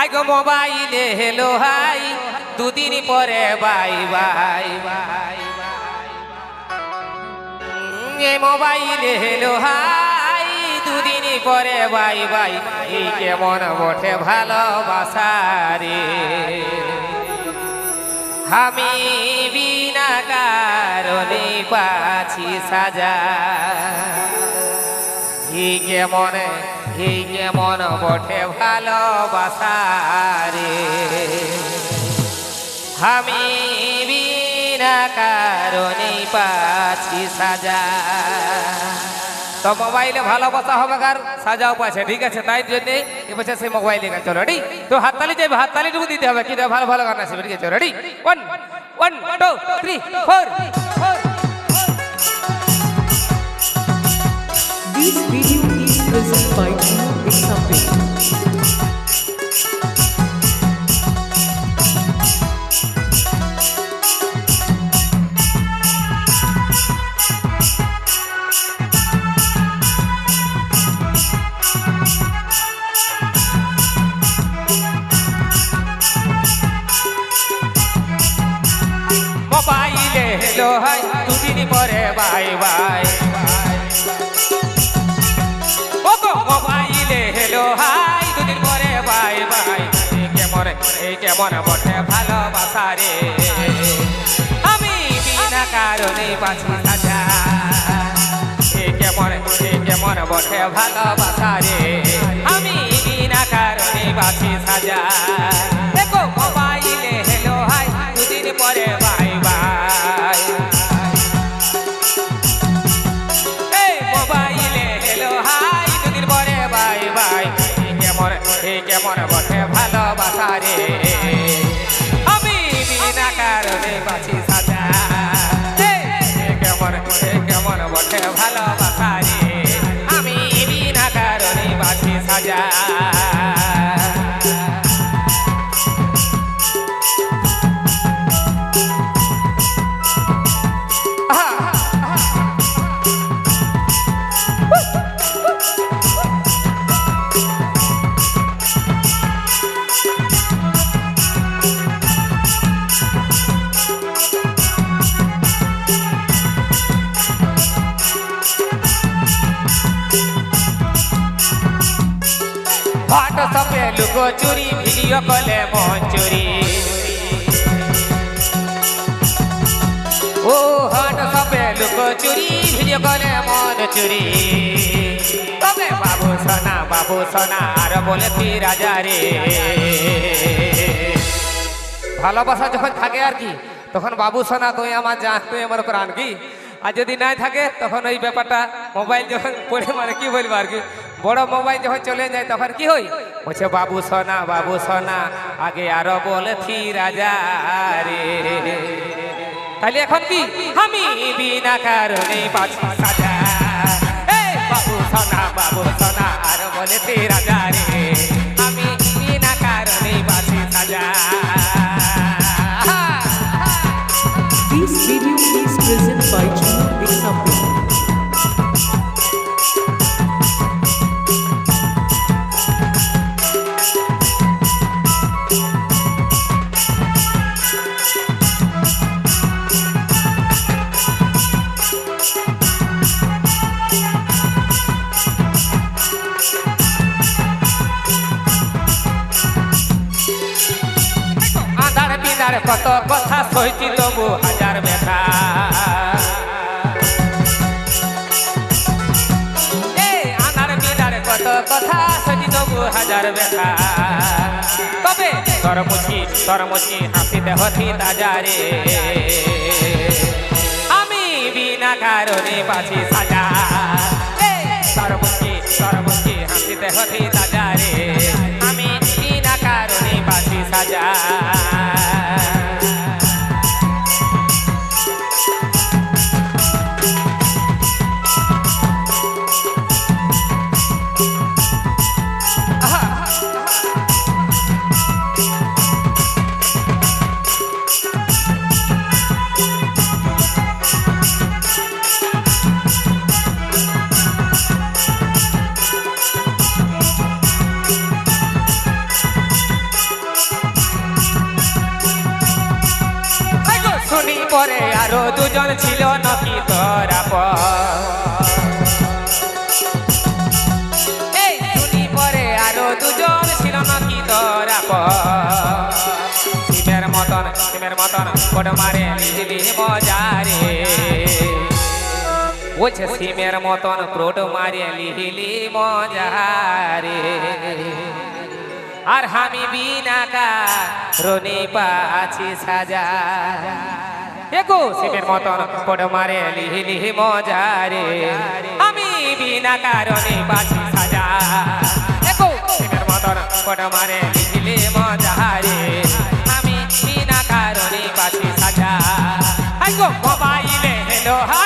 I go মোবাইলে hello high দুদিন পরে বাই বাই বাই এ মোবাইলে হেলো হাই দুদিন পরে বাই বাই এই কেমন বটে ভালোবাসা রে। আমি বিনা কারণে পাছি সাজা। হি কেমন হি কেমন বটে ভালোবাসা রে আমি বিনা কারণে পাছি সাজা। তো মোবাইলে ভালোবাসা হবে কার? সাজাও পাচ্ছে ঠিক আছে? তাই জন্য এবার সেই মোবাইলে গান চলো রেডি তো হাততালি যাবে হাততালিটুকু দিতে হবে কিন্তু ভালো ভালো গান আসবে ঠিক আছে ready one one two three four four This video is presented by Gino Example. মোবাইলে হেলো হাই দুদিন পরে বাই বাই কেমন বটে ভালোবাসা রে? আমি বিনা কারণে বাঁচি কেমন এই কেমন বটে ভালোবাসা রে? আমি বিনা কারণে বাঁচি সাজা। বাই হেলো বাই কেমন বটে কারণে বাঁচি সাজা কেমন কেমন বটে ভালোবাসা রে আমি বিনা কারণে বাঁচি সাজা হোয়াটসঅ্যাপে লুকো চুরি ভিডিও কলে মন চুরি ও হোয়াটসঅ্যাপে লুকো চুরি ভিডিও কলে মন চুরি তবে বাবু সোনা বাবু সোনা, আর বলে তুই রাজা রে। ভালোবাসা যখন থাকে আর কি, তখন বাবু সোনা তুই আমার জান, তুই আমার প্রাণ কি? আর যদি নাই থাকে, তখন ওই ব্যাপারটা মোবাইল যখন পড়ে মানে কি বলব আর কি? বড় মোবাইল যখন চলে যায়, তখন কি হই বলছে, বাবু সোনা বাবু সোনা, আগে আরও বলে থি রাজা রে। তাহলে এখন কি? আমি বিনা কারণে পাচ্ছি সাজা। বাবু সোনা বাবু সোনা, আর বলে থি রাজা রে। আমি বিনা কারণে পাচ্ছি সাজা। কত কথা সইছি তবু হাজার ব্যথা। আধার কত কথা সইছি হাজার ব্যথা। তবে তরমুচি তরমুচি হাসিতে হতি তাজারে। আমি বিনা কারণে পাচ্ছি সাজা। তরমুচি তরমুচি হাসিতে হতি পরে আরও দুজন ছিল নাকি তোরা এই দুনি পরে আরও দুজন ছিল নাকি তোরা সিমের মতন সিমের মতন কোড মারে লিলি মজারে বলছে সিমের মতন প্রোট মারে লিহিলি মজারে আর আমি বিনা রনি পাছি সাজা। একো সিমের মতন প্রোট মারে লিহিলি মজারে আমি বিনা কারণে বাঁচি সাজা। একো সিমের মতন প্রোট মারে লিহিলি মজারে আমি বিনা কারণে বাঁচি সাজা। আইগো মোবাইলে হ্যালো হাই।